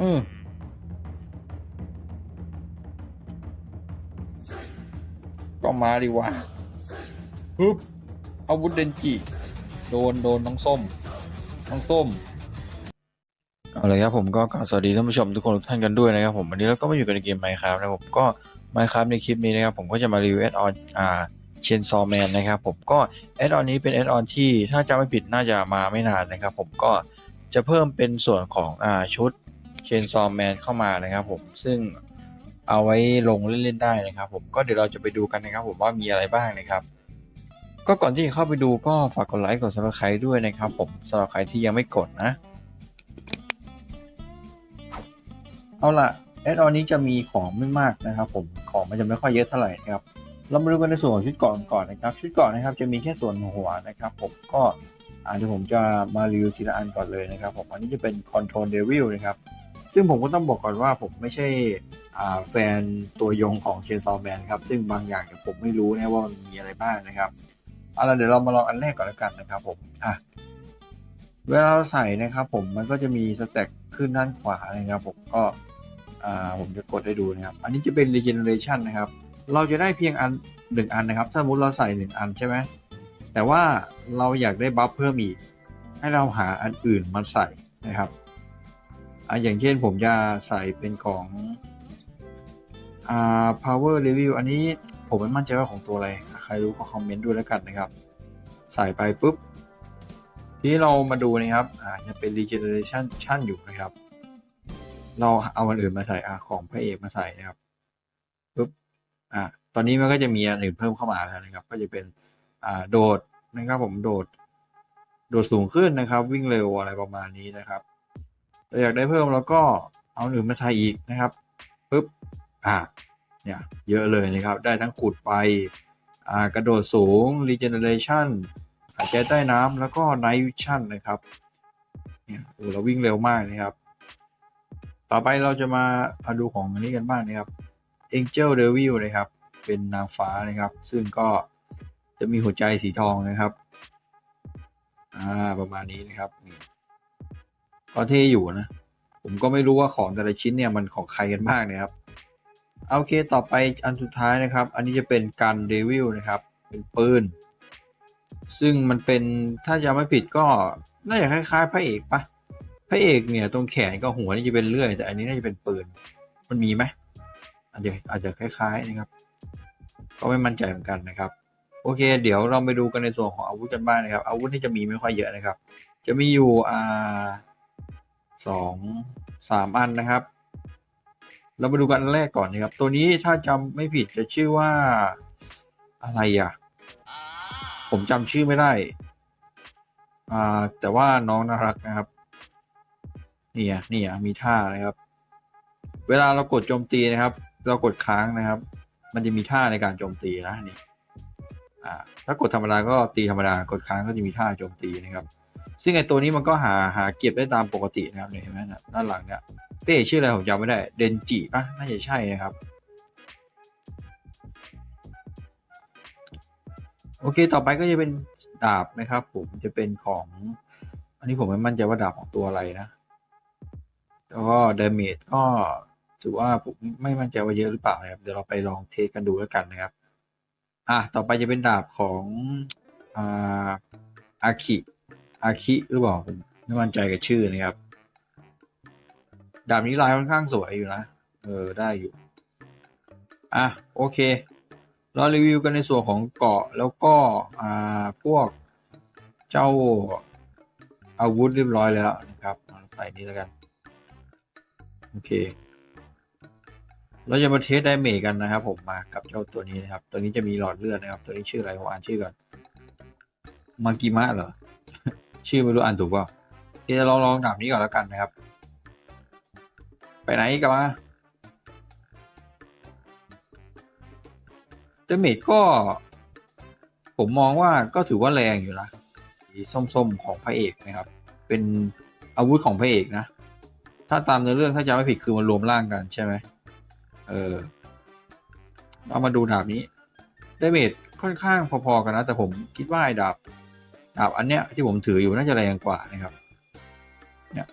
อืมก็มาดิวะฮึบอาวุธเดนจิ โดนโดนน้องส้ม น้องส้ม เอาเลยครับผมก็กราบสวัสดีท่านผู้ชมทุกคนทุกท่านกันด้วยนะครับผมวันนี้เราก็มาอยู่กันในเกม Minecraft นะผมก็ Minecraft ในคลิปนี้นะครับผมก็จะมารีวิวแอดออนอ่าเชนซอแมนนะครับผมก็แอดออนนี้เป็นแอดออนที่ถ้าจำไม่ผิดน่าจะมาไม่นานนะครับผมก็จะเพิ่มเป็นส่วนของอ่าชุด เชนซอแมนเข้ามานะครับผมซึ่งเอาไว้ลงเล่นๆได้นะครับ ผมก็เดี๋ยวเราจะไปดูกันนะครับ ผมว่ามีอะไรบ้างนะครับ ก็ก่อนที่จะเข้าไปดูก็ฝากกดไลค์กด subscribe ด้วยนะครับ ผมสำหรับใครที่ยังไม่กดนะ เอาล่ะแอดออนนี้จะมีของไม่มากนะครับ ผมของมันจะไม่ค่อยเยอะเท่าไหร่นะครับเรามาดูกันในส่วนของชุดเก่อนก่อนนะครับ ชุดเก่อนนะครับ จะมีแค่ส่วนหัวนะครับ ผมก็อาจจะเดี๋ยวผมจะมารีวิวทีละอันก่อนเลยนะครับ ผมอันนี้จะเป็น Control Devil นะครับ ซึ่งผมก็ต้องบอกก่อนว่าผมไม่ใช่แฟนตัวยงของ Chainsaw Man ครับ ซึ่งบางอย่างเนี่ยผมไม่รู้นะว่ามันมีอะไรบ้างนะครับเอาละเดี๋ยวเรามาลองอันแรกก่อนแล้วกันนะครับผมอะเวลาเราใส่นะครับผมมันก็จะมีสแต็กขึ้นด้านขวานะครับผมก็ผมจะกดให้ดูนะครับ อันนี้จะเป็น regeneration นะครับ เราจะได้เพียงอันหนึ่งอันนะครับ ถ้าสมมติเราใส่หนึ่งอันใช่ไหมแต่ว่าเราอยากได้บัฟเพิ่มอีก ให้เราหาอันอื่นมาใส่นะครับ อ่าอย่างเช่นผมจะใส่เป็นของอ่า power review อันนี้ผมไม่มั่นใจว่าของตัวอะไร ใครรู้ก็คอมเมนต์ด้วยแล้วกันนะครับ ใส่ไปปุ๊บ ทีนี้เรามาดูนะครับ อ่าจะเป็น regeneration ชั่นอยู่นะครับ เราเอาอันอื่นมาใส่อ่าของพระเอกมาใส่นะครับปุ๊บ อ่าตอนนี้มันก็จะมีอันอื่นเพิ่มเข้ามาแล้วนะครับ ก็จะเป็น อ่า โดดนะครับผม โดด โดดสูงขึ้นนะครับ วิ่งเร็วอะไรประมาณนี้นะครับ เราอยากได้เพิ่มแล้วก็เอาอื่นมาใส่อีกนะครับปุ๊บอ่าเนี่ยเยอะเลยนะครับ ได้ทั้งขุดไปอ่ากระโดดสูง regeneration หายใจใต้น้ำแล้วก็ night vision นะครับเนี่ยโอ้เราวิ่งเร็วมากนะครับ ต่อไปเราจะมาเอาดูของอันนี้กันบ้างนะครับ Angel Devil นะครับ เป็นนางฟ้านะครับ ซึ่งก็จะมีหัวใจสีทองนะครับ อ่าประมาณนี้นะครับนี่ ก็เท่อยู่นะ ผมก็ไม่รู้ว่าของแต่ละชิ้นเนี่ยมันของใครกันบ้างนะครับโอเคต่อไปอันสุดท้ายนะครับ อันนี้จะเป็นกันเดวิลนะครับ เป็นปืน ซึ่งมันเป็นถ้าจะไม่ผิดก็น่าจะคล้ายๆพระเอกปะพระเอกเนี่ยตรงแขนกับหัวนี่จะเป็นเลื่อย แต่อันนี้น่าจะเป็นปืน มันมีไหมอาจจะอาจจะคล้ายๆนะครับ ก็ไม่มั่นใจเหมือนกันนะครับ โอเค เดี๋ยวเราไปดูกันในส่วนของอาวุธกันบ้างนะครับ อาวุธที่จะมีไม่ค่อยเยอะนะครับ จะมีอยู่อ่า สองสามอันนะครับ เรามาดูกันอันแรกก่อนนะครับ ตัวนี้ถ้าจำไม่ผิดจะชื่อว่าอะไรอะ ผมจำชื่อไม่ได้ อ่า แต่ว่าน้องน่ารักนะครับ นี่อะนี่อะมีท่านะครับ เวลาเรากดโจมตีนะครับ เรากดค้างนะครับ มันจะมีท่าในการโจมตีนะนี่ อ่า ถ้ากดธรรมดาก็ตีธรรมดากดค้างก็จะมีท่าโจมตีนะครับ ซึ่งไอตัวนี้มันก็หาหาเก็บได้ตามปกตินะครับเห็นไหมนะด้านหลังเนี่ยเป้ชื่ออะไรผมจำไม่ได้ เดนจิป่ะน่าจะใช่นะครับ โอเค ต่อไปก็จะเป็นดาบนะครับ ผมจะเป็นของ อันนี้ผมไม่มั่นใจว่าดาบของตัวอะไรนะแล้วก็เดเมจก็ถือว่าผมไม่มั่นใจว่าเยอะหรือเปล่านะครับ เดี๋ยวเราไปลองเทสกันดูแล้วกันนะครับ อะต่อไปจะเป็นดาบของอาอาคิ อาคิหรือเปล่าผมไม่มั่นใจกับชื่อนะครับดาบนี้ลายค่อนข้างสวยอยู่นะ เออ ได้อยู่ อะ โอเค เรารีวิวกันในส่วนของเกาะแล้วก็ อ่า พวกเจ้าอาวุธเรียบร้อยแล้วนะครับเอาใส่นี้แล้วกัน โอเค เราจะมาเทสไดเมจกันนะครับ ผมมากับเจ้าตัวนี้นะครับ ตัวนี้จะมีหลอดเลือดนะครับ ตัวนี้ชื่ออะไรผมอ่านชื่อก่อนมากิมะเหรอ ชื่อไม่รู้อ่านถูกเปล่าโอเราลองดาบนี้ก่อนแล้วกันนะครับ ไปไหนกันมาเดเมจก็ ผมมองว่าก็ถือว่าแรงอยู่นะสีส้มๆของพระเอกนะครับ เป็นอาวุธของพระเอกนะ ถ้าตามในเรื่องถ้าจำไม่ผิดคือมันรวมร่างกันใช่ไหมเออเอามาดูดาบนี้เดเมจค่อนข้างพอๆกันนะ แต่ผมคิดว่าไอ้ดาบ ดาบอันเนี้ยที่ผมถืออยู่น่าจะแรงกว่านะครับ เนี่ย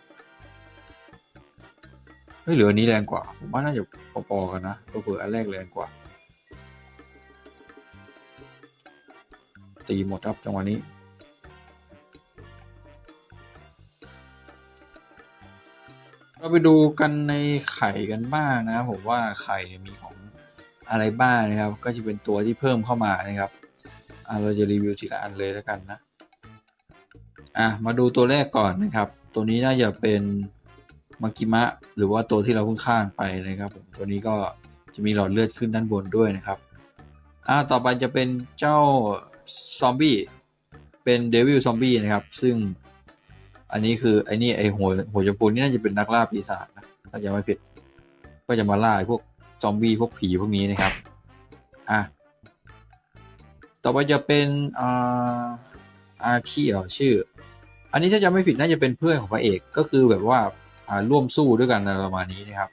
เฮ้ยเหลืออันนี้แรงกว่า ผมว่าน่าจะพอๆกันนะเผืออันแรกแรงกว่า ตีหมดครับจังหวะนี้เราไปดูกันในไข่กันบ้างนะครับผมว่าไข่มีของอะไรบ้างนะครับ ก็จะเป็นตัวที่เพิ่มเข้ามานะครับเราจะรีวิวทีละอันเลยแล้วกันนะ อะมาดูตัวแรกก่อนนะครับ ตัวนี้น่าจะเป็นมากิมะหรือว่าตัวที่เราเพิ่งข้างไปนะครับผมตัวนี้ก็จะมีหลอดเลือดขึ้นด้านบนด้วยนะครับอ่าต่อไปจะเป็นเจ้าซอมบี้เป็นเดวิลซอมบี้นะครับ ซึ่งอันนี้คือไอ้นี่ไอ้หัวหัวจมพูนี่น่าจะเป็นนักล่าปีศาจนะถ้าจะไม่ผิด ก็จะมาล่าพวกซอมบี้พวกผีพวกนี้นะครับอะต่อไปจะเป็นอ่าอาคีเหรอชื่อ อันนี้ถ้าจะไม่ผิดน่าจะเป็นเพื่อนของพระเอกก็คือแบบว่าอ่าร่วมสู้ด้วยกันอะไรประมาณนี้นะครับ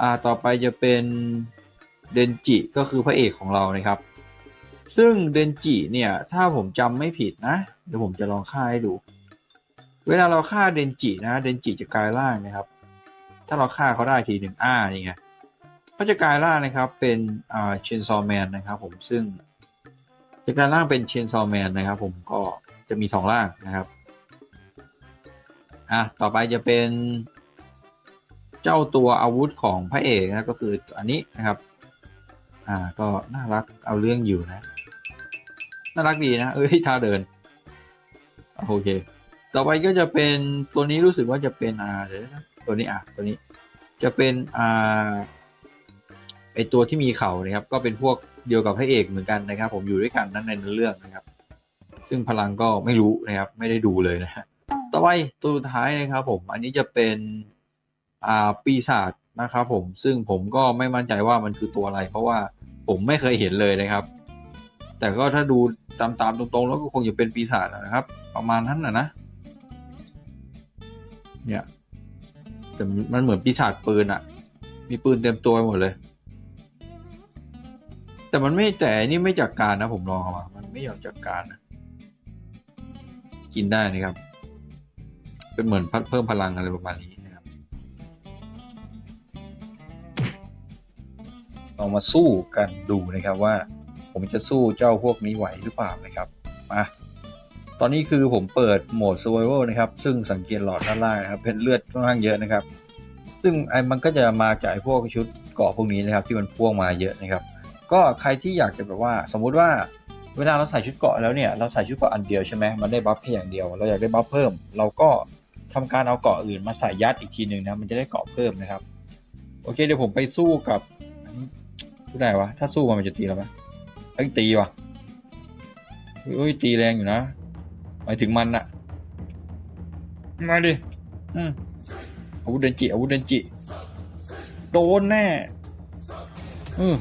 อ่าต่อไปจะเป็นเดนจิก็คือพระเอกของเรานะครับ ซึ่งเดนจิเนี่ยถ้าผมจำไม่ผิดนะเดี๋ยวผมจะลองฆ่าให้ดู เวลาเราฆ่าเดนจินะเดนจิจะกลายร่างนะครับ ถ้าเราฆ่าเขาได้ทีหนึ่งอ้านี่ไงเขาจะกลายร่างนะครับเป็นอ่าเชนซอแมนนะครับ ผมซึ่งจะกลายร่างเป็นเชนซอแมนนะครับ ผมก็จะมีสองร่างนะครับ อะต่อไปจะเป็นเจ้าตัวอาวุธของพระเอกนะก็คืออันนี้นะครับ อ่าก็น่ารักเอาเรื่องอยู่นะ น่ารักดีนะเอ้ยท่าเดินโอเค ต่อไปก็จะเป็นตัวนี้รู้สึกว่าจะเป็นอ่าเดี๋ยวนะตัวนี้อะตัวนี้จะเป็นอ่าไอตัวที่มีเข่านะครับ ก็เป็นพวกเดียวกับพระเอกเหมือนกันนะครับ ผมอยู่ด้วยกันนั้นในเรื่องนะครับ ซึ่งพลังก็ไม่รู้นะครับ ไม่ได้ดูเลยนะฮะ ต่อไปตัวสุดท้ายนะครับผม อันนี้จะเป็นอ่าปีศาจนะครับผม ซึ่งผมก็ไม่มั่นใจว่ามันคือตัวอะไร เพราะว่าผมไม่เคยเห็นเลยนะครับ แต่ก็ถ้าดูตามตามๆตรงๆ แล้วก็คงจะเป็นปีศาจนะครับ ประมาณนั้นนะนะ เนี่ยแต่มันเหมือนปีศาจปืนอะมีปืนเต็มตัวหมดเลย แต่มันไม่แต่นี่ไม่จากการนะผมลองเอามา มันไม่ยอมจากการนะ กินได้นะครับ เป็นเหมือนเพิ่มพลังอะไรประมาณนี้นะครับลองมาสู้กันดูนะครับว่า ผมจะสู้เจ้าพวกนี้ไหวหรือเปล่านะครับมาตอนนี้คือผมเปิดโหมด survival นะครับ ซึ่งสังเกตหลอดด้านล่างนะครับเป็นเลือดค่อนข้างเยอะนะครับ ซึ่งไอ้มันก็จะมาจากพวกชุดเกาะพวกนี้นะครับ ที่มันพ่วงมาเยอะนะครับ ก็ใครที่อยากจะแบบว่า สมมุติว่าเวลาเราใส่ชุดเกาะแล้วเนี่ยเราใส่ชุดเกาะอันเดียวใช่ไหมมันได้บัฟแค่อย่างเดียว เราอยากได้บัฟเพิ่ม เราก็ ทำการเอาเกราะอื่นมาใส่ยัดอีกทีหนึ่งนะมันจะได้เกราะเพิ่มนะครับ โอเคเดี๋ยวผมไปสู้กับอันนี้สู้ได้วะถ้าสู้มันมันจะตีเราไหมเอ้ยตีว่ะเฮ้ยตีแรงอยู่นะหมายถึงมันอะมาดิอืมอาวุธเดนจิอาวุธเดนจิโดนแน่อืม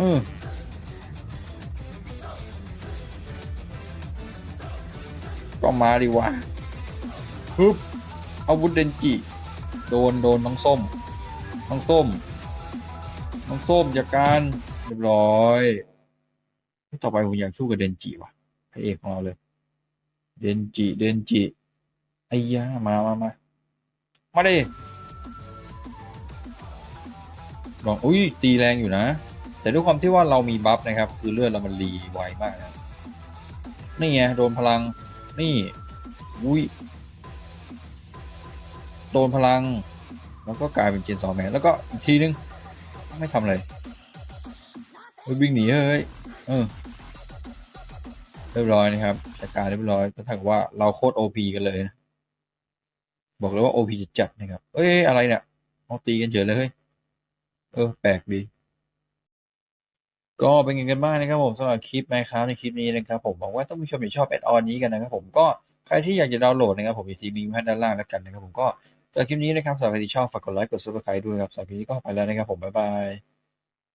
อืมก็มาดิวะ ฮึบอาวุธเดนจิ โดนโดนน้องส้ม น้องส้ม น้องส้มจากการเรียบร้อย ต่อไปผมอยากสู้กับเดนจิว่ะพระเอกของเราเลย เดนจิ เดนจิ ไอ้ยามามามา มาดิลอง อุ้ย ตีแรงอยู่นะ แต่ด้วยความที่ว่าเรามีบัฟนะครับ คือเลือดเรามันรีไวมากนะ นี่ไง โดนพลัง นี่ อุ้ย โดนพลัง แล้วก็กลายเป็นเจนสองแมนแล้วก็อีกทีนึง ไม่ทำอะไรเฮ้ยวิ่งหนีเฮ้ยเออเรียบร้อยนะครับจัดการเรียบร้อยก็เท่ากับว่าเราโคตรโอพีกันเลยนะบอกเลยว่าโอพีจะจัดนะครับเอ้ยอะไรเนี่ยเอาตีกันเฉยเลยเฮ้ยเออ แปลกดีก็เป็นไงกันบ้างนะครับผมสำหรับคลิปนะครับในคลิปนี้นะครับผมหวังว่าท่านผู้ชมจะชอบแอดออนนี้กันนะครับผมก็ใครที่อยากจะดาวน์โหลดนะครับผมมีซีบีให้ด้านล่างแล้วกันนะครับผมก็ จากคลิปนี้นะครับสำหรับใครที่ชอบฝากกดไลค์กดซับสไครต์ด้วยครับสำหรับคลิปนี้ก็ไปแล้วนะครับผมบ๊ายบาย